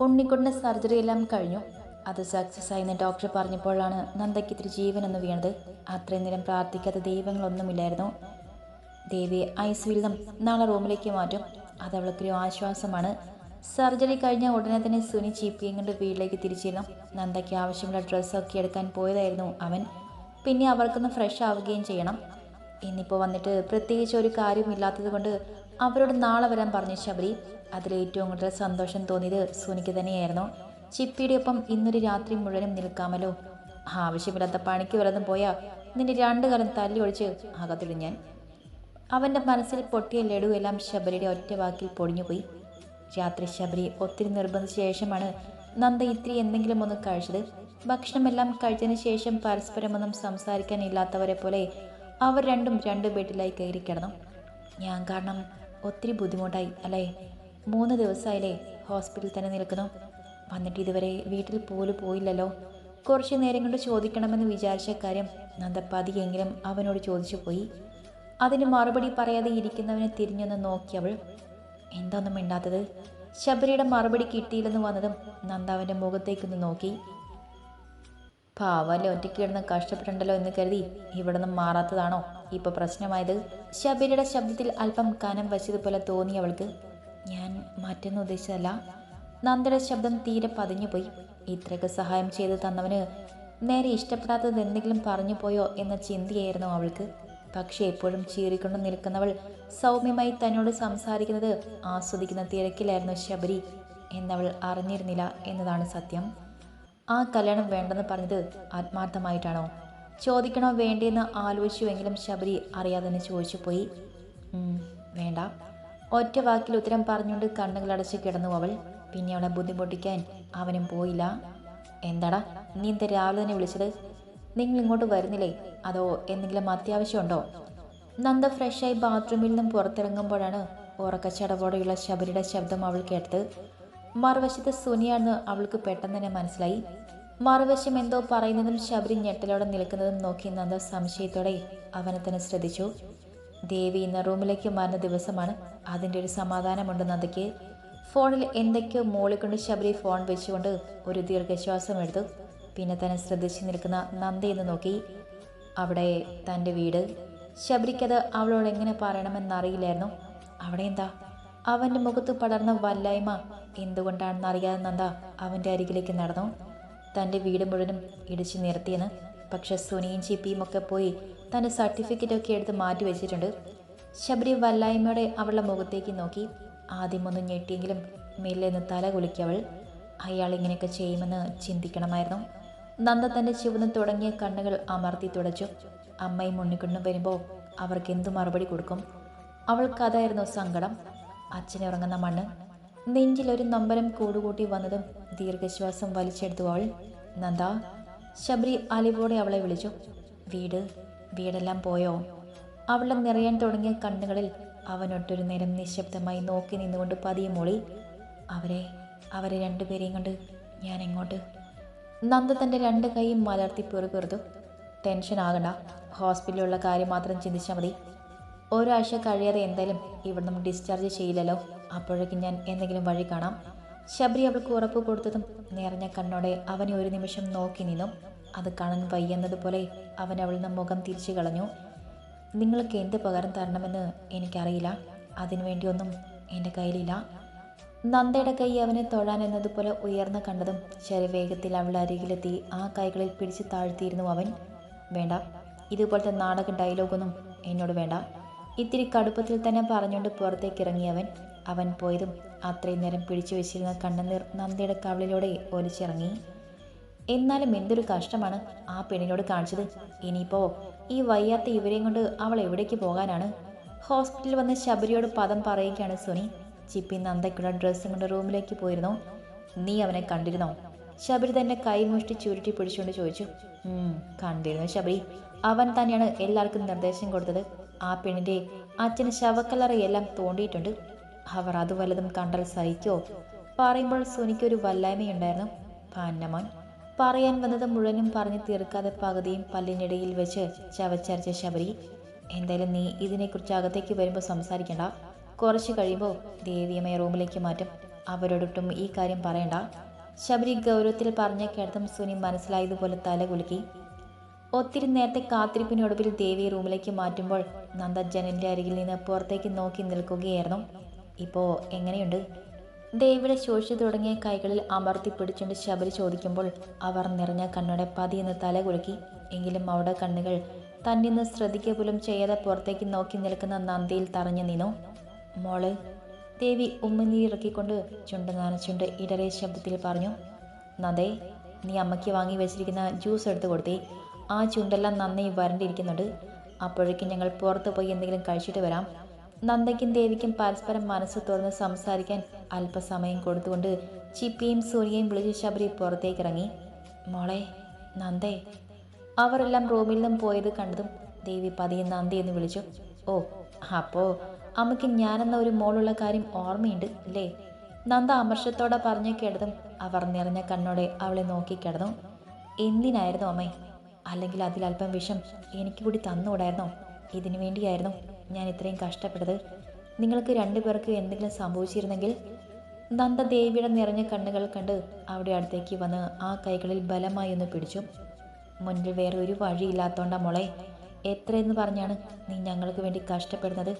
ഉണ്ണിക്കുട്ടിന്റെ surgery എല്ലാം കഴിഞ്ഞു. അത് സക്സസ് ആയി എന്ന് ഡോക്ടർ പറഞ്ഞപ്പോഴാണ് നന്ദയ്ക്ക് ഇത്തിരി ജീവൻ എന്ന് വീണത്. അത്രയും നേരം പ്രാർത്ഥിക്കാത്ത ദൈവങ്ങളൊന്നുമില്ലായിരുന്നു. ദേവിയെ നിന്നും നാളെ റൂമിലേക്ക് മാറ്റും. അത് അവൾക്കൊരു ആശ്വാസമാണ്. സർജറി കഴിഞ്ഞ ഉടനെ തന്നെ സുനി ചീപ്പിയും കൊണ്ട് വീട്ടിലേക്ക് തിരിച്ചിരുന്നു. നന്ദയ്ക്ക് ആവശ്യമുള്ള ഡ്രസ്സൊക്കെ എടുക്കാൻ പോയതായിരുന്നു അവൻ. പിന്നെ അവർക്കൊന്ന് ഫ്രഷ് ആവുകയും ചെയ്യണം. ഇന്നിപ്പോൾ വന്നിട്ട് പ്രത്യേകിച്ച് ഒരു കാര്യമില്ലാത്തത് കൊണ്ട് അവരോട് നാളെ വരാൻ പറഞ്ഞു ശബരി. അതിൽ ഏറ്റവും കൂടുതൽ സന്തോഷം തോന്നിയത് സുനിക്ക് തന്നെയായിരുന്നു. ചിപ്പിയുടെ ഒപ്പം ഇന്നൊരു രാത്രി മുഴുവനും നിൽക്കാമല്ലോ. ആവശ്യമില്ലാത്ത പണിക്ക് വല്ലതും പോയാൽ നിന്റെ രണ്ടു കാലം തല്ലി ഒഴിച്ച് അകത്തിടും ഞാൻ. അവന്റെ മനസ്സിൽ പൊട്ടിയ ലഡു എല്ലാം ശബരിയുടെ ഒറ്റ വാക്കിൽ പൊടിഞ്ഞുപോയി. രാത്രി ശബരി ഒത്തിരി നിർബന്ധിച്ച ശേഷമാണ് നന്ദ ഇത്തിരി എന്തെങ്കിലും ഒന്ന് കഴിച്ചത്. ഭക്ഷണമെല്ലാം കഴിച്ചതിന് ശേഷം പരസ്പരമൊന്നും സംസാരിക്കാനില്ലാത്തവരെ പോലെ അവർ രണ്ടും രണ്ട് ബെഡിലായി കയറി കിടന്നു. ഞാൻ കാരണം ഒത്തിരി ബുദ്ധിമുട്ടായി അല്ലേ? മൂന്ന് ദിവസമായില്ലേ ഹോസ്പിറ്റലിൽ തന്നെ നിൽക്കുന്നു. വന്നിട്ട് ഇതുവരെ വീട്ടിൽ പോലും പോയില്ലല്ലോ. കുറച്ച് നേരം കൊണ്ട് ചോദിക്കണമെന്ന് വിചാരിച്ച കാര്യം നന്ദ പതിയെങ്കിലും അവനോട് ചോദിച്ചു പോയി. അതിന് മറുപടി പറയാതെ ഇരിക്കുന്നവനെ തിരിഞ്ഞൊന്ന് നോക്കിയവൾ എന്തൊന്നും മിണ്ടാത്തത്? ശബരിയുടെ മറുപടി കിട്ടിയില്ലെന്ന് വന്നതും നന്ദ അവന്റെ മുഖത്തേക്കൊന്ന് നോക്കി. പാവല്ലേ ഒറ്റയ്ക്ക് കിടന്ന് കഷ്ടപ്പെട്ടുണ്ടല്ലോ എന്ന് കരുതി ഇവിടെ നിന്നും മാറാത്തതാണോ? ഇപ്പൊ പ്രശ്നമായത്? ശബരിയുടെ ശബ്ദത്തിൽ അല്പം കനം വച്ചതുപോലെ തോന്നി അവൾക്ക് ഞാൻ മറ്റൊന്നും ഉദ്ദേശിച്ചതല്ല. നന്ദയുടെ ശബ്ദം തീരെ പതിഞ്ഞുപോയി. ഇത്രയൊക്കെ സഹായം ചെയ്തു തന്നവന് നേരെ ഇഷ്ടപ്പെടാത്തത് എന്തെങ്കിലും പറഞ്ഞു പോയോ എന്ന ചിന്തയായിരുന്നു അവൾക്ക്. പക്ഷേ എപ്പോഴും ചീറിക്കൊണ്ട് നിൽക്കുന്നവൾ സൗമ്യമായി തന്നോട് സംസാരിക്കുന്നത് ആസ്വദിക്കുന്ന തിരക്കിലായിരുന്നു ശബരി. എന്നവൾ അറിഞ്ഞിരുന്നില്ല എന്നതാണ് സത്യം. ആ കല്യാണം വേണ്ടെന്ന് പറഞ്ഞത് ആത്മാർത്ഥമായിട്ടാണോ? ചോദിക്കണോ വേണ്ടിയെന്ന് ആലോചിച്ചുവെങ്കിലും ശബരി അറിയാതെ തന്നെ ചോദിച്ചു പോയി. വേണ്ട. ഒറ്റ വാക്കിൽ ഉത്തരം പറഞ്ഞുകൊണ്ട് കണ്ണുകളടച്ച് കിടന്നു അവൾ. പിന്നെ അവളെ ബുദ്ധിമുട്ടിക്കാൻ അവനും പോയില്ല. എന്താടാ നീ എന്താ രാവിലെ തന്നെ വിളിച്ചത്? നിങ്ങൾ ഇങ്ങോട്ട് വരുന്നില്ലേ? അതോ എന്തെങ്കിലും അത്യാവശ്യമുണ്ടോ? നന്ദ ഫ്രഷായി ബാത്റൂമിൽ നിന്നും പുറത്തിറങ്ങുമ്പോഴാണ് ഉറക്കച്ചടവോടെയുള്ള ശബരിയുടെ ശബ്ദം അവൾ കേട്ടത്. മറുവശത്ത് സുനിയാണെന്ന് അവൾക്ക് പെട്ടെന്ന് തന്നെ മനസ്സിലായി. മറുവശം എന്തോ പറയുന്നതും ശബരി ഞെട്ടലോടെ നിൽക്കുന്നതും നോക്കി നന്ദ സംശയത്തോടെ അവനെ തന്നെ ശ്രദ്ധിച്ചു. ദേവി ഇന്ന് റൂമിലേക്ക് മാറുന്ന ദിവസമാണ്. അതിന്റെ ഒരു സമാധാനമുണ്ട് നന്ദയ്ക്ക്. ഫോണിൽ എന്തൊക്കെയോ മോളിക്കൊണ്ട് ശബരി ഫോൺ വെച്ചുകൊണ്ട് ഒരു ദീർഘശ്വാസം എടുത്തു. പിന്നെ തന്നെ ശ്രദ്ധിച്ചു നിൽക്കുന്ന നന്ദയെന്ന് നോക്കി. അവിടെ തന്റെ വീട്. ശബരിക്കത് അവളോട് എങ്ങനെ പറയണമെന്നറിയില്ലായിരുന്നു. അവിടെ എന്താ? അവന്റെ മുഖത്ത് പടർന്ന വല്ലായ്മ എന്തുകൊണ്ടാണെന്ന് അറിയാതെ നന്ദ അവന്റെ അരികിലേക്ക് നടന്നു. തന്റെ വീട് മുഴുവനും ഇടിച്ചു നിർത്തിയെന്ന് പക്ഷെ സുനിയും ചിപ്പിയും ഒക്കെ പോയി തന്റെ സർട്ടിഫിക്കറ്റൊക്കെ എടുത്ത് മാറ്റി വെച്ചിട്ടുണ്ട്. ശബരി വല്ലായ്മയോടെ അവളുടെ മുഖത്തേക്ക് നോക്കി. ആദ്യമൊന്നും ഞെട്ടിയെങ്കിലും മെല്ലെന്ന് തല കുലുക്കിയവൾ അയാൾ ഇങ്ങനെയൊക്കെ ചെയ്യുമെന്ന് ചിന്തിക്കണമായിരുന്നു. നന്ദ തന്റെ ചുവന്ന് തുടങ്ങിയ കണ്ണുകൾ അമർത്തി തുടച്ചു. അമ്മയും ഉണ്ണിക്കൊണ്ടും വരുമ്പോൾ അവർക്ക് എന്തു മറുപടി കൊടുക്കും? അവൾക്കതായിരുന്നു സങ്കടം. അച്ഛനെ ഉറങ്ങുന്ന മണ്ണ്. നെഞ്ചിലൊരു നമ്പരം കൂടുകൂട്ടി വന്നതും ദീർഘശ്വാസം വലിച്ചെടുത്തു അവൾ. നന്ദ ശബരി അലിവോടെ അവളെ വിളിച്ചു. വീട് വീടെല്ലാം പോയോ? അവളെ നിറയാൻ തുടങ്ങിയ കണ്ണുകളിൽ അവനൊട്ടൊരു നേരം നിശബ്ദമായി നോക്കി നിന്നുകൊണ്ട് പതിയെ മൊളി. അവരെ അവരെ രണ്ടുപേരെയും കൊണ്ട് ഞാൻ എങ്ങോട്ട്? നന്ദ തന്റെ രണ്ട് കൈയും മലർത്തി പെറുപെറുതു ടെൻഷൻ ആകണ്ട. ഹോസ്പിറ്റലിലുള്ള കാര്യം മാത്രം ചിന്തിച്ചാൽ മതി. ഒരാഴ്ച കഴിയാതെ എന്തായാലും ഇവിടെ നമ്മൾ ഡിസ്ചാർജ് ചെയ്യില്ലല്ലോ. അപ്പോഴേക്കും ഞാൻ എന്തെങ്കിലും വഴി കാണാം. ശബരി അവൾക്ക് ഉറപ്പ് കൊടുത്തതും നിറഞ്ഞ കണ്ണോടെ അവനെ ഒരു നിമിഷം നോക്കി നിന്നു. അത് കാണാൻ വയ്യെന്നതുപോലെ അവൻ അവളുടെ മുഖം തിരിച്ചു കളഞ്ഞു. നിങ്ങൾക്ക് എന്ത് പകരം തരണമെന്ന് എനിക്കറിയില്ല. അതിനുവേണ്ടിയൊന്നും എന്റെ കയ്യിലില്ല. നന്ദയുടെ കൈ അവനെ തൊഴാൻ എന്നതുപോലെ ഉയർന്നു കണ്ടതും ശരവേഗത്തിൽ അവളുടെ അരികിലെത്തി ആ കൈകളിൽ പിടിച്ച് താഴ്ത്തിയിരുന്നു അവൻ. വേണ്ട. ഇതുപോലത്തെ നാടക ഡയലോഗൊന്നും എന്നോട് വേണ്ട. ഇത്തിരി കടുപ്പത്തിൽ തന്നെ പറഞ്ഞുകൊണ്ട് പുറത്തേക്ക് ഇറങ്ങിയവൻ അവൻ പോയതും അത്രയും നേരം പിടിച്ചു വെച്ചിരുന്ന കണ്ണുനീർ നന്ദിയുടെ കവളിലൂടെ ഒലിച്ചിറങ്ങി. എന്നാലും എന്തൊരു കഷ്ടമാണ് ആ പെണ്ണിനോട് കാണിച്ചത്. ഇനിയിപ്പോ ഈ വയ്യാത്ത ഇവരെയും കൊണ്ട് അവൾ എവിടേക്ക് പോകാനാണ്? ഹോസ്പിറ്റലിൽ വന്ന് ശബരിയോട് പദം പറയുകയാണ് സുനി. ചിപ്പി നന്ദയ്ക്കുള്ള ഡ്രസ്സും കൊണ്ട് റൂമിലേക്ക് പോയിരുന്നു? നീ അവനെ കണ്ടിരുന്നോ? ശബരി തന്നെ കൈമുഷ്ടി ചുരുട്ടി പിടിച്ചുകൊണ്ട് ചോദിച്ചു. "ഉം, കണ്ടിരുന്നു ശബരി. അവൻ തന്നെയാണ് എല്ലാവർക്കും നിർദ്ദേശം കൊടുത്തത്. ആ പെണ്ണിന്റെ അച്ഛന് ശവക്കലറയെല്ലാം തോണ്ടിയിട്ടുണ്ട്. അവർ അത് വല്ലതും കണ്ടാൽ സഹിക്കോ? പറയുമ്പോൾ സുനിക്കൊരു വല്ലായ്മയുണ്ടായിരുന്നു. പാന്നമോൻ പറയാൻ വന്നത് മുഴുവനും പറഞ്ഞു തീർക്കാതെ പകുതിയും പല്ലിനിടയിൽ വെച്ച് ചവച്ചരച്ച ശബരി എന്തായാലും നീ ഇതിനെക്കുറിച്ച് അകത്തേക്ക് വരുമ്പോൾ സംസാരിക്കണ്ട. കുറച്ച് കഴിയുമ്പോൾ ദേവിയമ്മയെ റൂമിലേക്ക് മാറ്റും. അവരോടൊട്ടും ഈ കാര്യം പറയണ്ട. ശബരി ഗൗരവത്തിൽ പറഞ്ഞ കേട്ടതും സുനി മനസ്സിലായതുപോലെ തല കുലുക്കി. ഒത്തിരി നേരത്തെ കാത്തിരിപ്പിനൊടുവിൽ ദേവി റൂമിലേക്ക് മാറ്റുമ്പോൾ നന്ദ ജനലിന്റെ അരികിൽ നിന്ന് പുറത്തേക്ക് നോക്കി നിൽക്കുകയായിരുന്നു. ഇപ്പോൾ എങ്ങനെയുണ്ട്? ദേവിയുടെ ശോഷിച്ചു തുടങ്ങിയ കൈകളിൽ അമർത്തി പിടിച്ചുകൊണ്ട് ശബരി ചോദിക്കുമ്പോൾ അവർ നിറഞ്ഞ കണ്ണോടെ പതിയെന്ന് തല കുലുക്കി എങ്കിലും അവിടെ കണ്ണുകൾ തന്നിന്ന് ശ്രദ്ധിക്കുക പോലും ചെയ്യാതെ പുറത്തേക്ക് നോക്കി നിൽക്കുന്ന നന്ദിയിൽ തറഞ്ഞു നിന്നു. മോൾ ദേവി ഉമ്മനീരിറക്കിക്കൊണ്ട് ചുണ്ട് നനച്ചുണ്ട് ഇടറിയ ശബ്ദത്തിൽ പറഞ്ഞു നന്ദേ നീ അമ്മയ്ക്ക് വാങ്ങി വെച്ചിരിക്കുന്ന ജ്യൂസ് എടുത്തു കൊടുത്തേ. ആ ചുണ്ടെല്ലാം നന്നായി വരണ്ടിരിക്കുന്നുണ്ട്. അപ്പോഴേക്കും ഞങ്ങൾ പുറത്ത് പോയി എന്തെങ്കിലും കഴിച്ചിട്ട് വരാം. നന്ദയ്ക്കും ദേവിക്കും പരസ്പരം മനസ്സ് തുറന്ന് സംസാരിക്കാൻ അല്പസമയം കൊടുത്തുകൊണ്ട് ചിപ്പിയും സൂര്യയും വിളിച്ച് ശബരി പുറത്തേക്ക് ഇറങ്ങി മോളെ നന്ദേ. അവരെല്ലാം റൂമിൽ നിന്നും പോയത് കണ്ടതും ദേവി പതിയെ നന്ദി എന്ന് വിളിച്ചു. ഓ അപ്പോ അമ്മയ്ക്ക് ഞാനെന്ന ഒരു മോളുള്ള കാര്യം ഓർമ്മയുണ്ട് അല്ലേ നന്ദ അമർഷത്തോടെ പറഞ്ഞു കേട്ടതും അവർ നിറഞ്ഞ കണ്ണോടെ അവളെ നോക്കി കിടന്നു. എന്തിനായിരുന്നു അമ്മേ? അല്ലെങ്കിൽ അതിലല്പം വിഷം എനിക്ക് കൂടി തന്നുകൂടായിരുന്നോ ഇതിനു വേണ്ടിയായിരുന്നു ഞാൻ ഇത്രയും കഷ്ടപ്പെട്ടത്. നിങ്ങൾക്ക് രണ്ടുപേർക്ക് എന്തെങ്കിലും സംഭവിച്ചിരുന്നെങ്കിൽ നന്ദദേവിയുടെ നിറഞ്ഞ കണ്ണുകൾ കണ്ട് അവിടെ അടുത്തേക്ക് വന്ന് ആ കൈകളിൽ ബലമായി ഒന്ന് പിടിച്ചു. മുൻപിൽ വേറെ ഒരു വഴിയില്ലാത്തോണ്ടാ മോളെ. എത്രയെന്ന് പറഞ്ഞാണ് നീ ഞങ്ങൾക്ക് വേണ്ടി കഷ്ടപ്പെടുന്നത്?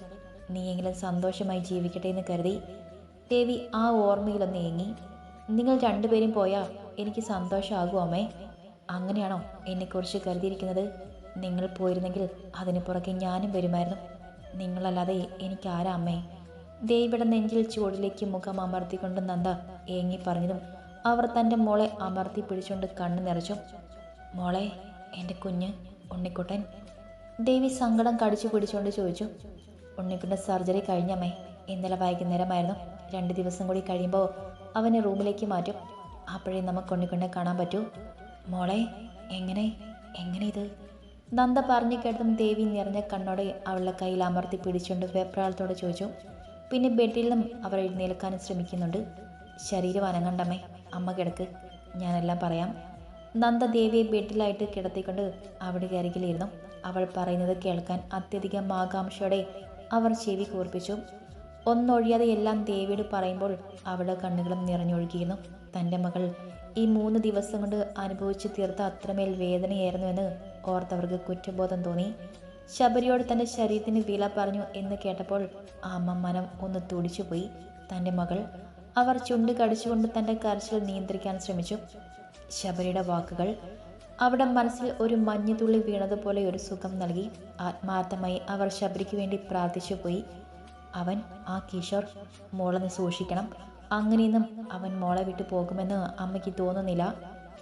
നീയെങ്കിലും സന്തോഷമായി ജീവിക്കട്ടെ എന്ന് കരുതി. ദേവി ആ ഓർമ്മയിലൊന്ന് ഏങ്ങി. നിങ്ങൾ രണ്ടുപേരും പോയാൽ എനിക്ക് സന്തോഷമാകുമോ അമ്മേ. അങ്ങനെയാണോ എന്നെക്കുറിച്ച് കരുതിയിരിക്കുന്നത്? നിങ്ങൾ പോയിരുന്നെങ്കിൽ അതിന് പുറകെ ഞാനും വരുമായിരുന്നു. നിങ്ങളല്ലാതെ എനിക്കാരാ അമ്മേ. ദേവിയുടെ നെഞ്ചിൽ ചുവടിലേക്ക് മുഖം അമർത്തിക്കൊണ്ട് നന്ദ ഏങ്ങി പറഞ്ഞതും അവർ തന്റെ മോളെ അമർത്തി പിടിച്ചുകൊണ്ട് കണ്ണു നിറച്ചു. മോളെ എന്റെ കുഞ്ഞ് ഉണ്ണിക്കുട്ടൻ. ദേവി സങ്കടം കടിച്ചു പിടിച്ചുകൊണ്ട് ചോദിച്ചു ഉണ്ണിക്കുട്ടൻ സർജറി കഴിഞ്ഞമ്മേ ഇന്നലെ വൈകുന്നേരമായിരുന്നു. രണ്ട് ദിവസം കൂടി കഴിയുമ്പോൾ അവനെ റൂമിലേക്ക് മാറ്റും. അപ്പോഴേ നമുക്ക് ഉണ്ണിക്കുട്ടനെ കാണാൻ പറ്റൂ. മോളെ എങ്ങനെ? എങ്ങനെ ഇത്? നന്ദ പറഞ്ഞു കേട്ടതും ദേവി നിറഞ്ഞ കണ്ണോടെ അവളുടെ കയ്യിൽ അമർത്തി പിടിച്ചുകൊണ്ട് വെപ്രാളത്തോടെ ചോദിച്ചു. പിന്നെ ബെഡിൽ നിന്നും അവർ എഴുന്നേൽക്കാൻ ശ്രമിക്കുന്നുണ്ട്. ശരീരം അനങ്ങണ്ടമ്മേ അമ്മ കിടക്ക്. ഞാനെല്ലാം പറയാം. നന്ദ ദേവിയെ ബെഡിലായിട്ട് കിടത്തിക്കൊണ്ട് അവിടെ അരികിലിരുന്നു. അവൾ പറയുന്നത് കേൾക്കാൻ അത്യധികം ആകാംക്ഷയോടെ അവർ ചെവി കൂർപ്പിച്ചു. ഒന്നൊഴിയാതെ എല്ലാം ദേവിയോട് പറയുമ്പോൾ അവളുടെ കണ്ണുകളും നിറഞ്ഞൊഴുകിയിരുന്നു. തന്റെ മകൾ ഈ മൂന്ന് ദിവസം കൊണ്ട് അനുഭവിച്ച് തീർത്ത അത്രമേൽ വേദനയായിരുന്നു എന്ന് ഓർത്തവർക്ക് കുറ്റബോധം തോന്നി. ശബരിയോട് തന്റെ ശരീരത്തിന് വില പറഞ്ഞു എന്ന് കേട്ടപ്പോൾ അമ്മ മനം ഒന്ന് തുടിച്ചുപോയി. തന്റെ മകൾ അവർ ചുണ്ട് കടിച്ചുകൊണ്ട് തന്റെ കരച്ചിൽ നിയന്ത്രിക്കാൻ ശ്രമിച്ചു. ശബരിയുടെ വാക്കുകൾ അവിടെ മനസ്സിൽ ഒരു മഞ്ഞുതുള്ളി വീണതുപോലെ ഒരു സുഖം നൽകി. ആത്മാർത്ഥമായി അവർ ശബരിക്ക് വേണ്ടി പ്രാർത്ഥിച്ചു പോയി അവൻ ആ കിഷോർ മോളെന്ന് സൂക്ഷിക്കണം. അങ്ങനെയൊന്നും അവൻ മോളെ വിട്ടു പോകുമെന്ന് അമ്മയ്ക്ക് തോന്നുന്നില്ല.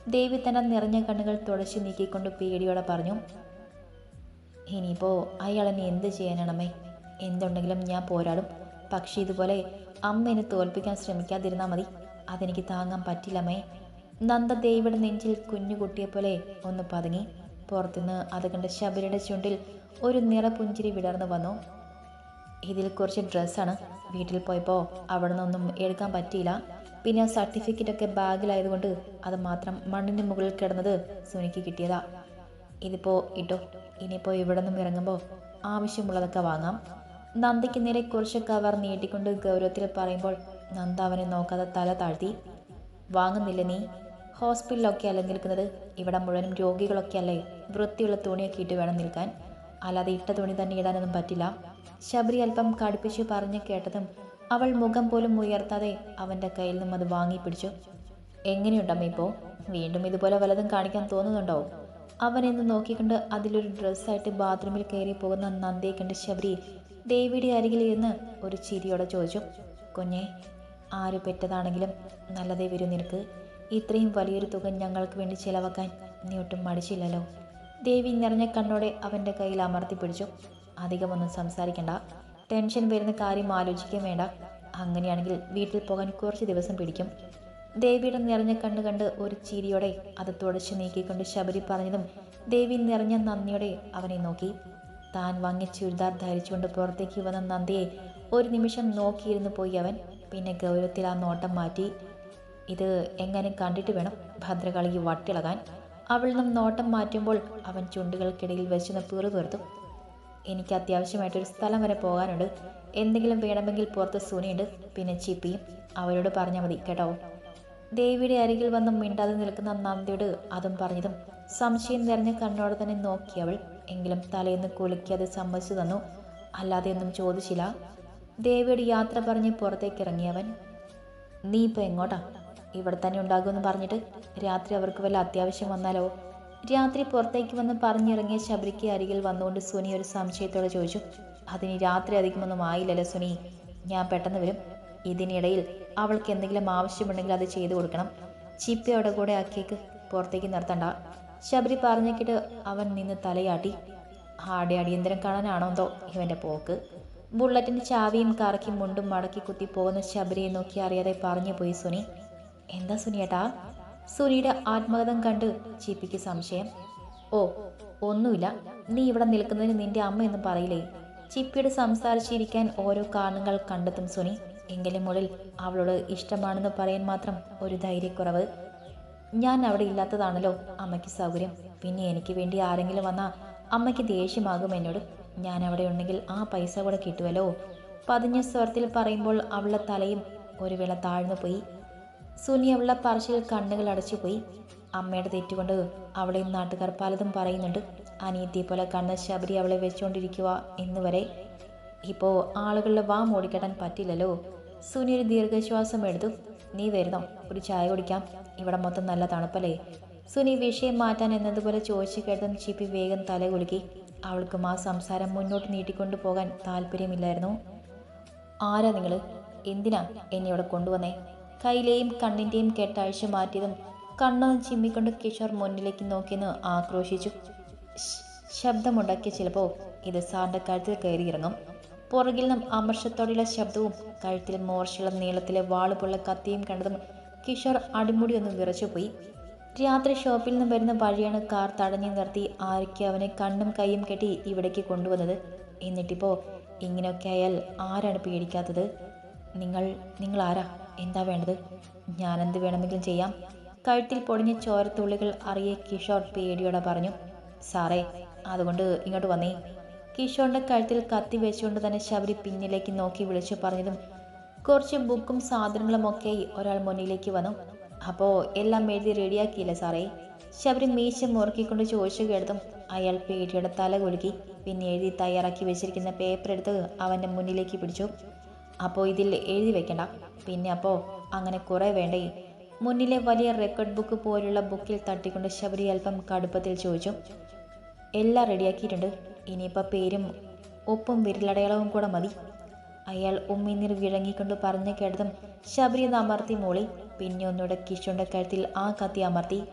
ദേവി തന്നെ നിറഞ്ഞ കണ്ണുകൾ തുടച്ചു നീക്കിക്കൊണ്ട് പേടിയോടെ പറഞ്ഞു ഇനിയിപ്പോൾ അയാളെന്നെ എന്ത് ചെയ്യാനാണമ്മേ? എന്തുണ്ടെങ്കിലും ഞാൻ പോരാടും. പക്ഷേ ഇതുപോലെ അമ്മ എന്നെ തോൽപ്പിക്കാൻ ശ്രമിക്കാതിരുന്നാൽ മതി. അതെനിക്ക് താങ്ങാൻ പറ്റില്ലമ്മേ. നന്ദ ദേവിയുടെ നെഞ്ചിൽ കുഞ്ഞുകുട്ടിയെപ്പോലെ ഒന്ന് പതുങ്ങി. പുറത്തുനിന്ന് അത് കണ്ട ശബരിയുടെ ചുണ്ടിൽ ഒരു നിറപുഞ്ചിരി വിടർന്നു വന്നു. ഇതിൽ കുറച്ച് ഡ്രസ്സാണ് വീട്ടിൽ പോയപ്പോൾ അവിടെ നിന്നൊന്നും എടുക്കാൻ പറ്റിയില്ല. പിന്നെ ആ സർട്ടിഫിക്കറ്റൊക്കെ ബാഗിലായതുകൊണ്ട് അത് മാത്രം മണ്ണിന് മുകളിൽ കിടന്നത് സുനിക്ക് കിട്ടിയതാ. ഇതിപ്പോൾ ഇട്ടോ? ഇനിയിപ്പോൾ ഇവിടെ നിന്നും ഇറങ്ങുമ്പോൾ ആവശ്യമുള്ളതൊക്കെ വാങ്ങാം. നന്ദയ്ക്ക് നേരെ കുറച്ച് കവർ നീട്ടിക്കൊണ്ട് ഗൗരവത്തിൽ പറയുമ്പോൾ നന്ദ അവനെ നോക്കാതെ തല താഴ്ത്തി. വാങ്ങുന്നില്ല നീ? ഹോസ്പിറ്റലിലൊക്കെ അല്ല നിൽക്കുന്നത് ഇവിടെ മുഴുവനും രോഗികളൊക്കെ അല്ലേ വൃത്തിയുള്ള തുണിയൊക്കെ ഇട്ട് വേണം നിൽക്കാൻ. അല്ലാതെ ഇട്ട തുണി തന്നെ ഇടാനൊന്നും പറ്റില്ല. ശബരി അല്പം കടുപ്പിച്ചു പറഞ്ഞു കേട്ടതും അവൾ മുഖം പോലും ഉയർത്താതെ അവന്റെ കയ്യിൽ നിന്നും അത് വാങ്ങിപ്പിടിച്ചു എങ്ങനെയുണ്ടമ്മ ഇപ്പോൾ വീണ്ടും ഇതുപോലെ വലതും കാണിക്കാൻ തോന്നുന്നുണ്ടോ? അവനെന്ന് നോക്കിക്കൊണ്ട് അതിലൊരു ഡ്രസ്സായിട്ട് ബാത്റൂമിൽ കയറി പോകുന്ന നന്ദിയെ കണ്ട് ശബരി ദേവിയുടെ അരികിൽ ഇരുന്ന് ഒരു ചിരിയോടെ ചോദിച്ചു കുഞ്ഞെ ആര് പെറ്റതാണെങ്കിലും നല്ലതേ വരും നിനക്ക്. ഇത്രയും വലിയൊരു തുക ഞങ്ങൾക്ക് വേണ്ടി ചിലവാക്കാൻ നീ ഒട്ടും മടിച്ചില്ലല്ലോ. ദേവി നിറഞ്ഞ കണ്ണോടെ അവന്റെ കയ്യിൽ അമർത്തി പിടിച്ചു. അധികമൊന്നും സംസാരിക്കണ്ട. ടെൻഷൻ വരുന്ന കാര്യം ആലോചിക്കുകയും വേണ്ട. അങ്ങനെയാണെങ്കിൽ വീട്ടിൽ പോകാൻ കുറച്ച് ദിവസം പിടിക്കും. ദേവിയുടെ നിറഞ്ഞ കണ്ണ് കണ്ട് ഒരു ചിരിയോടെ അത് തുടച്ചു നീക്കിക്കൊണ്ട് ശബരി പറഞ്ഞതും ദേവി നിറഞ്ഞ നന്ദിയോടെ അവനെ നോക്കി. താൻ വാങ്ങിയ ചുരിദാർ ധരിച്ചുകൊണ്ട് പുറത്തേക്ക് വന്ന നന്ദിയെ ഒരു നിമിഷം നോക്കിയിരുന്നു പോയി അവൻ. പിന്നെ ഗൗരവത്തിൽ ആ നോട്ടം മാറ്റി. ഇത് എങ്ങനെ കണ്ടിട്ട് വേണം ഭദ്രകാളിക്ക് വട്ടിളകാൻ? അവളിൽ നിന്നും നോട്ടം മാറ്റുമ്പോൾ അവൻ ചുണ്ടുകൾക്കിടയിൽ വെച്ചെന്ന് തീർത്തു എനിക്ക് അത്യാവശ്യമായിട്ടൊരു സ്ഥലം വരെ പോകാനുണ്ട്. എന്തെങ്കിലും വേണമെങ്കിൽ പുറത്ത് സുനിയുണ്ട് പിന്നെ ചിപ്പിയും അവരോട് പറഞ്ഞാൽ മതി കേട്ടോ ദേവിയുടെ അരികിൽ വന്ന് മിണ്ടാതെ നിൽക്കുന്ന നന്ദിയോട് അതും പറഞ്ഞതും സംശയം നിറഞ്ഞ കണ്ണോടെ തന്നെ നോക്കി അവൾ എങ്കിലും തലേന്ന് കുളിക്കാതെ സമ്മതിച്ചു തന്നു. അല്ലാതെ ഒന്നും ചോദിച്ചില്ല. ദേവിയുടെ യാത്ര പറഞ്ഞ് പുറത്തേക്ക് ഇറങ്ങിയവൻ നീ ഇപ്പോൾ എങ്ങോട്ടാ? ഇവിടെ തന്നെ ഉണ്ടാകുമെന്ന് പറഞ്ഞിട്ട് രാത്രി അവർക്ക് വല്ല അത്യാവശ്യം വന്നാലോ? രാത്രി പുറത്തേക്ക് വന്ന് പറഞ്ഞിറങ്ങിയ ശബരിക്ക് അരികിൽ വന്നുകൊണ്ട് സുനി ഒരു സംശയത്തോടെ ചോദിച്ചു അതിന് രാത്രി അധികമൊന്നും ആയില്ലല്ലോ സുനി? ഞാൻ പെട്ടെന്ന് വരും. ഇതിനിടയിൽ അവൾക്ക് എന്തെങ്കിലും ആവശ്യമുണ്ടെങ്കിൽ അത് ചെയ്തു കൊടുക്കണം. ചിപ്പയോടെ കൂടെ അക്കേക്ക് പുറത്തേക്ക് നിർത്തണ്ട. ശബരി പറഞ്ഞേക്കിട്ട് അവൻ നിന്ന് തലയാട്ടി ആടെ അടിയന്തരം കാണാനാണോ എന്തോ ഇവന്റെ പോക്ക്? ബുള്ളറ്റിന്റെ ചാവിയും കറക്കി മുണ്ടും മടക്കി കുത്തി പോകുന്ന ശബരിയെ നോക്കി അറിയാതെ പറഞ്ഞു പോയി സുനി. എന്താ സുനിയേട്ടാ? സുനിയുടെ ആത്മകഥം കണ്ട് ചിപ്പിക്ക് സംശയം. ഓ ഒന്നുമില്ല. നീ ഇവിടെ നിൽക്കുന്നതിന് നിന്റെ അമ്മ എന്ന് പറയില്ലേ? ചിപ്പിയോട് സംസാരിച്ചിരിക്കാൻ ഓരോ കാരണങ്ങൾ കണ്ടെത്തും സുനി. എങ്കിലും മുകളിൽ അവളോട് ഇഷ്ടമാണെന്ന് പറയാൻ മാത്രം ഒരു ധൈര്യക്കുറവ്. ഞാൻ അവിടെ ഇല്ലാത്തതാണല്ലോ അമ്മയ്ക്ക് സൗകര്യം. പിന്നെ എനിക്ക് വേണ്ടി ആരെങ്കിലും വന്നാൽ അമ്മയ്ക്ക് ദേഷ്യമാകും എന്നോട്. ഞാൻ അവിടെ ഉണ്ടെങ്കിൽ ആ പൈസ കൂടെ കിട്ടുമല്ലോ പതിഞ്ഞ സ്വരത്തിൽ പറയുമ്പോൾ അവളുടെ തലയും ഒരു വേള താഴ്ന്നു പോയി. സുനി അവളുടെ പറശ്ശിൽ കണ്ണുകൾ അടച്ചുപോയി. അമ്മയുടെ തെറ്റുകൊണ്ട് അവളെയും നാട്ടുകാർ പലതും പറയുന്നുണ്ട്. അനിയത്തിയെ പോലെ കണ്ണ് ശബരി അവളെ വെച്ചുകൊണ്ടിരിക്കുക എന്നുവരെ ഇപ്പോൾ ആളുകളുടെ വാ മൂടിക്കെട്ടാൻ പറ്റില്ലല്ലോ. സുനി ഒരു ദീർഘശ്വാസം എടുത്തു. നീ വരുന്നോ? ഒരു ചായ കുടിക്കാം. ഇവിടെ മൊത്തം നല്ല തണുപ്പല്ലേ? സുനി വിഷയം മാറ്റാൻ എന്നതുപോലെ ചോദിച്ചു കേട്ടതും ചിപ്പി വേഗം തല കുലുക്കി. അവൾക്കും ആ സംസാരം മുന്നോട്ട് നീട്ടിക്കൊണ്ടു പോകാൻ താല്പര്യമില്ലായിരുന്നു. ആരാ നിങ്ങൾ എന്തിനാ എന്നെ ഇവിടെ കൊണ്ടുവന്നേ? കയ്യിലെയും കണ്ണിന്റെയും കെട്ടാഴ്ച മാറ്റിയതും കണ്ണൊന്ന് ചിമ്മിക്കൊണ്ട് കിഷോർ മുന്നിലേക്ക് നോക്കിയെന്ന് ആക്രോശിച്ചു. ശബ്ദമുണ്ടാക്കിയ ചിലപ്പോൾ ഇത് സാറിന്റെ കഴുത്തിൽ കയറിയിറങ്ങും. പുറകിൽ നിന്നും അമർഷത്തോടെയുള്ള ശബ്ദവും കഴുത്തിൽ മോർച്ചുള്ള നീളത്തിലെ വാളുപുള്ള കത്തിയും കണ്ടതും കിഷോർ അടിമുടി ഒന്ന് വിറച്ചുപോയി. രാത്രി ഷോപ്പിൽ നിന്നും വരുന്ന വഴിയാണ് കാർ തടഞ്ഞു നിർത്തി ആരൊക്കെ അവനെ കണ്ണും കൈയും കെട്ടി ഇവിടേക്ക് കൊണ്ടുവന്നത്. എന്നിട്ടിപ്പോൾ ഇങ്ങനെയൊക്കെ ആയാൽ ആരാണ് പേടിക്കാത്തത്? നിങ്ങൾ നിങ്ങൾ ആരാ എന്താ വേണ്ടത്? ഞാനെന്ത് വേണമെങ്കിലും ചെയ്യാം. കഴുത്തിൽ പൊടിഞ്ഞ ചോരത്തുള്ളികൾ അറിയെ കിഷോർ പേടിയോടെ പറഞ്ഞു സാറേ അതുകൊണ്ട് ഇങ്ങോട്ട് വന്നേ. കിഷോറിന്റെ കഴുത്തിൽ കത്തി വെച്ചുകൊണ്ട് തന്നെ ശബരി പിന്നിലേക്ക് നോക്കി വിളിച്ചു പറഞ്ഞതും കുറച്ച് ബുക്കും സാധനങ്ങളും ഒക്കെ ഒരാൾ മുന്നിലേക്ക് വന്നു. അപ്പോൾ എല്ലാം എഴുതി റെഡിയാക്കിയില്ലേ സാറേ? ശബരി മീശ മുറുക്കിക്കൊണ്ട് ചോദിച്ചു കേട്ടതും അയാൾ പേടിയുടെ തല കുലുക്കി പിന്നെ എഴുതി തയ്യാറാക്കി വെച്ചിരിക്കുന്ന പേപ്പർ എടുത്ത് അവന്റെ മുന്നിലേക്ക് പിടിച്ചു. അപ്പോൾ ഇതിൽ എഴുതി വെക്കണ്ട. പിന്നെ അപ്പോൾ അങ്ങനെ കുറേ വേണ്ടേ. മുന്നിലെ വലിയ റെക്കോർഡ് ബുക്ക് പോലുള്ള ബുക്കിൽ തട്ടിക്കൊണ്ട് ശബരി അല്പം കടുപ്പത്തിൽ ചോദിച്ചു. എല്ലാം റെഡിയാക്കിയിട്ടുണ്ട് ഇനിയിപ്പോൾ പേരും ഒപ്പും വിരലടയാളവും കൂടെ മതി. അയാൾ ഉമ്മിനീർ വിഴങ്ങിക്കൊണ്ട് പറഞ്ഞു കേട്ടതും ശബരി ഒന്ന് അമർത്തി മൂളി. പിന്നെ ഒന്നുകൂടെ കിഷോന്റെ കഴുത്തിൽ ആ കത്തി അമർത്തി.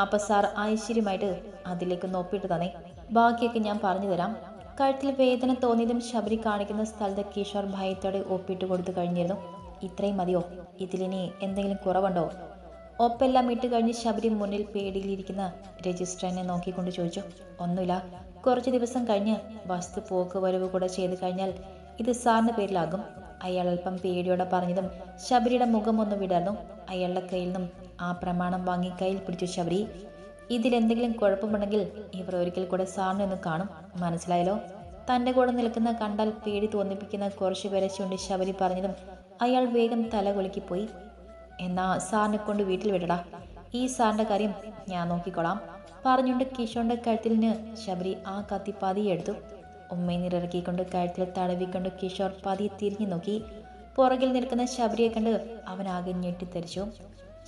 അപ്പം സാർ ഐശ്വര്യമായിട്ട് അതിലേക്ക് ഒപ്പിട്ട് തന്നെ. ബാക്കിയൊക്കെ ഞാൻ പറഞ്ഞു തരാം. കഴുത്തിൽ വേദന തോന്നിയതും ശബരി കാണിക്കുന്ന സ്ഥലത്ത് കിഷോർ ഭയത്തോടെ ഒപ്പിട്ട് കൊടുത്തു കഴിഞ്ഞിരുന്നു. ഇത്രയും മതിയോ? ഇതിലിനി എന്തെങ്കിലും കുറവുണ്ടോ? ഒപ്പെല്ലാം ഇട്ട് കഴിഞ്ഞ് ശബരി മുന്നിൽ പേടിയിലിരിക്കുന്ന രജിസ്ട്രനെ നോക്കിക്കൊണ്ട് ചോദിച്ചു ഒന്നുമില്ല. കുറച്ച് ദിവസം കഴിഞ്ഞ് വസ്തു പോക്ക് വരവ് കൂടെ ചെയ്ത് കഴിഞ്ഞാൽ ഇത് സാറിന്റെ പേരിലാകും. അയാൾ അല്പം പേടിയോടെ പറഞ്ഞതും ശബരിയുടെ മുഖം ഒന്ന് വിടർന്നു. അയാളുടെ കയ്യിൽ നിന്നും ആ പ്രമാണം വാങ്ങി കയ്യിൽ പിടിച്ചു ശബരി. ഇതിലെന്തെങ്കിലും കുഴപ്പമുണ്ടെങ്കിൽ ഇവർ ഒരിക്കൽ കൂടെ സാറിനെ ഒന്ന് കാണും. മനസ്സിലായല്ലോ? തന്റെ കൂടെ നിൽക്കുന്ന കണ്ടാൽ പേടി തോന്നിപ്പിക്കുന്ന കുറച്ച് പേരെ ചൂണ്ടി ശബരി പറഞ്ഞതും അയാൾ വേഗം തല കുലുക്കിപ്പോയി. എന്നാ സാറിനെ കൊണ്ട് വീട്ടിൽ വിടടാ. ഈ സാറിന്റെ കാര്യം ഞാൻ നോക്കിക്കോളാം പറഞ്ഞുകൊണ്ട് കിഷോന്റെ കഴുത്തിലിന് ശബരി ആ കത്തി പതിയെ എടുത്തു. ഉമ്മയെ നിറക്കിക്കൊണ്ട് കഴുത്തിൽ തടവിക്കൊണ്ട് കിഷോർ പതിയെ തിരിഞ്ഞു നോക്കി. പുറകിൽ നിൽക്കുന്ന ശബരിയെ കണ്ട് അവൻ ആകെ ഞെട്ടിത്തെറിച്ചു.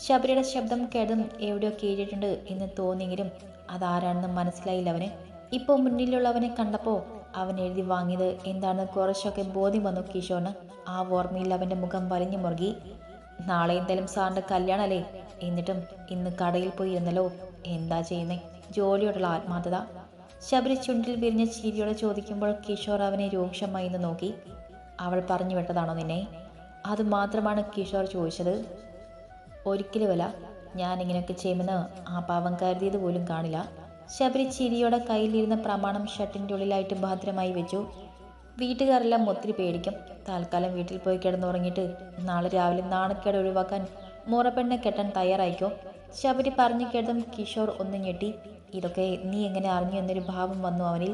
ശബരിയുടെ ശബ്ദം കേട്ടതും എവിടെയോ കേട്ടിട്ടുണ്ട് എന്ന് തോന്നിയെങ്കിലും അതാരാണെന്ന് മനസ്സിലായില്ല അവന്. ഇപ്പോൾ മുന്നിലുള്ളവനെ കണ്ടപ്പോൾ അവൻ എഴുതി വാങ്ങിയത് എന്താണെന്ന് കുറച്ചൊക്കെ ബോധ്യം വന്നു കിഷോറിന്. ആ ഓർമ്മയിൽ അവന്റെ മുഖം വലിഞ്ഞു മുറുകി. നാളെ എന്തായാലും സാറിന്റെ കല്യാണമല്ലേ എന്നിട്ടും ഇന്ന് കടയിൽ പോയി ഇരുന്നല്ലോ. എന്താ ചെയ്യുന്നേ? ജോലിയോടുള്ള ആത്മാർത്ഥത. ശബരി ചുണ്ടിൽ വിരിഞ്ഞ ചിരിയോടെ ചോദിക്കുമ്പോൾ കിഷോർ അവനെ രൂക്ഷമായി നിന്ന് നോക്കി. അവൾ പറഞ്ഞു വിട്ടതാണോ നിന്നെ? അത് മാത്രമാണ് കിഷോർ ചോദിച്ചത്. ഒരിക്കലുമല്ല ഞാൻ ഇങ്ങനെയൊക്കെ ചെയ്യുമെന്ന് ആ പാവം കരുതിയത് പോലും കാണില്ല. ശബരി ചിരിയോടെ കയ്യിലിരുന്ന പ്രമാണം ഷർട്ടിന്റെ ഉള്ളിലായിട്ട് ഭദ്രമായി വെച്ചു. വീട്ടുകാരെല്ലാം ഒത്തിരി പേടിക്കും. താൽക്കാലം വീട്ടിൽ പോയി കിടന്നുറങ്ങിയിട്ട് നാളെ രാവിലെ നാണക്കേട് ഒഴിവാക്കാൻ മുറപ്പെണ്ണെ കെട്ടാൻ തയ്യാറായിക്കോ? ശബരി പറഞ്ഞു കേട്ടതും കിഷോർ ഒന്ന് ഞെട്ടി. ഇതൊക്കെ നീ എങ്ങനെ അറിഞ്ഞു എന്നൊരു ഭാവം വന്നു അവനിൽ.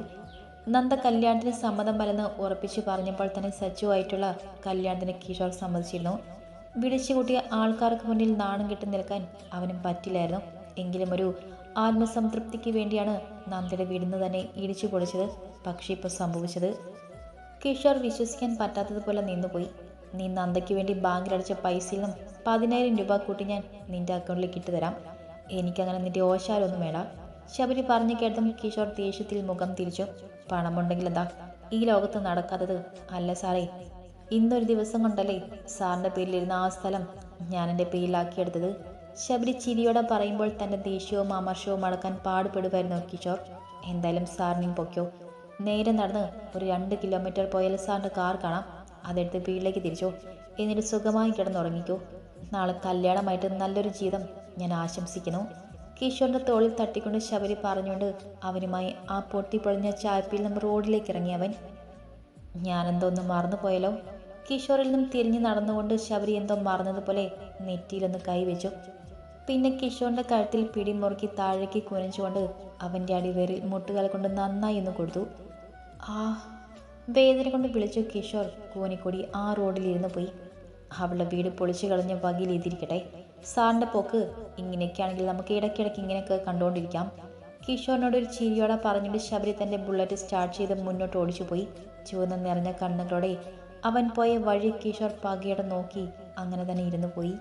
നന്ദ കല്യാണത്തിന് സമ്മതം പലെന്ന് ഉറപ്പിച്ചു പറഞ്ഞപ്പോൾ തന്നെ സജീവമായിട്ടുള്ള കല്യാണത്തിന് കിഷോർ സമ്മതിച്ചിരുന്നു. വിളിച്ചുകൂട്ടിയ ആൾക്കാർക്ക് മുന്നിൽ നാണം കെട്ടി നിൽക്കാൻ അവനും പറ്റില്ലായിരുന്നു. എങ്കിലും ഒരു ആത്മസംതൃപ്തിക്ക് വേണ്ടിയാണ് നന്ദയുടെ വീടിന്ന് തന്നെ ഇടിച്ചു പൊളിച്ചത്. പക്ഷേ ഇപ്പോൾ സംഭവിച്ചത് കിഷോർ വിശ്വസിക്കാൻ പറ്റാത്തതുപോലെ നിന്നുപോയി. നീ നന്ദയ്ക്ക് വേണ്ടി ബാങ്കിലടച്ച പൈസയിൽ നിന്നും പതിനായിരം രൂപ കൂട്ടി ഞാൻ നിന്റെ അക്കൗണ്ടിലേക്ക് ഇട്ട് തരാം. എനിക്കങ്ങനെ നിന്റെ ഓശാലൊന്നും വേണ്ട. ശബരി പറഞ്ഞു കേട്ടതും കിഷോർ ദേഷ്യത്തിൽ മുഖം തിരിച്ചു. പണമുണ്ടെങ്കിൽ എന്താ? ഈ ലോകത്ത് നടക്കാത്തത് അല്ല സാറേ. ഇന്നൊരു ദിവസം കൊണ്ടല്ലേ സാറിന്റെ പേരിലിരുന്ന ആ സ്ഥലം ഞാൻ എന്റെ പേരിലാക്കിയെടുത്തത്. ശബരി ചിരിയോടെ പറയുമ്പോൾ തന്റെ ദേഷ്യവും അമർഷവും അടക്കാൻ പാടുപെടുമായിരുന്നു കിഷോർ. എന്തായാലും സാറിനെയും പൊക്കോ നേരെ നടന്ന് ഒരു രണ്ട് കിലോമീറ്റർ പോയാൽ സാറിന്റെ കാർ കാണാം. അതെടുത്ത് വീട്ടിലേക്ക് തിരിച്ചോ. എന്നിട്ട് സുഖമായി കിടന്നുറങ്ങിക്കോ. നാളെ കല്യാണമായിട്ട് നല്ലൊരു ജീവിതം ഞാൻ ആശംസിക്കുന്നു. കിഷോറിന്റെ തോളിൽ തട്ടിക്കൊണ്ട് ശബരി പറഞ്ഞുകൊണ്ട് അവനുമായി ആ പൊട്ടിപ്പൊളിഞ്ഞ ചായപ്പിൽ നിന്നും റോഡിലേക്ക് ഇറങ്ങി അവൻ. ഞാനെന്തോ ഒന്ന് മറന്നുപോയല്ലോ കിഷോറിൽ നിന്നും തിരിഞ്ഞു നടന്നുകൊണ്ട് ശബരി എന്തോ മറന്നതുപോലെ നെറ്റിയിലൊന്ന് കൈവച്ചു. പിന്നെ കിഷോറിന്റെ കഴുത്തിൽ പിടിമുറുക്കി താഴേക്ക് കുനിച്ചുകൊണ്ട് അവന്റെ അടിവേരിൽ മുട്ടുകാൽ കൊണ്ട് നന്നായി ഒന്ന് കൊടുത്തു. ആ വേദന കൊണ്ട് വിളിച്ചു കിഷോർ കൂനിക്കൊടി ആ റോഡിൽ ഇരുന്ന് പോയി. അവളുടെ വീട് പൊളിച്ചു കളഞ്ഞ വകയിൽ എതിരിക്കട്ടെ സാറിന്റെ പോക്ക് ഇങ്ങനെയൊക്കെയാണെങ്കിൽ നമുക്ക് ഇടയ്ക്കിടയ്ക്ക് ഇങ്ങനെയൊക്കെ കണ്ടുകൊണ്ടിരിക്കാം. കിഷോറിനോട് ഒരു ചിരിയോടെ പറഞ്ഞിട്ട് ശബരി തന്റെ ബുള്ളറ്റ് സ്റ്റാർട്ട് ചെയ്ത് മുന്നോട്ട് ഓടിച്ചു പോയി. ചുവന്ന നിറഞ്ഞ കണ്ണുകളോടെ അവൻ പോയ വഴി കിഷോർ പകയോടെ നോക്കി അങ്ങനെ തന്നെ ഇരുന്നു പോയി.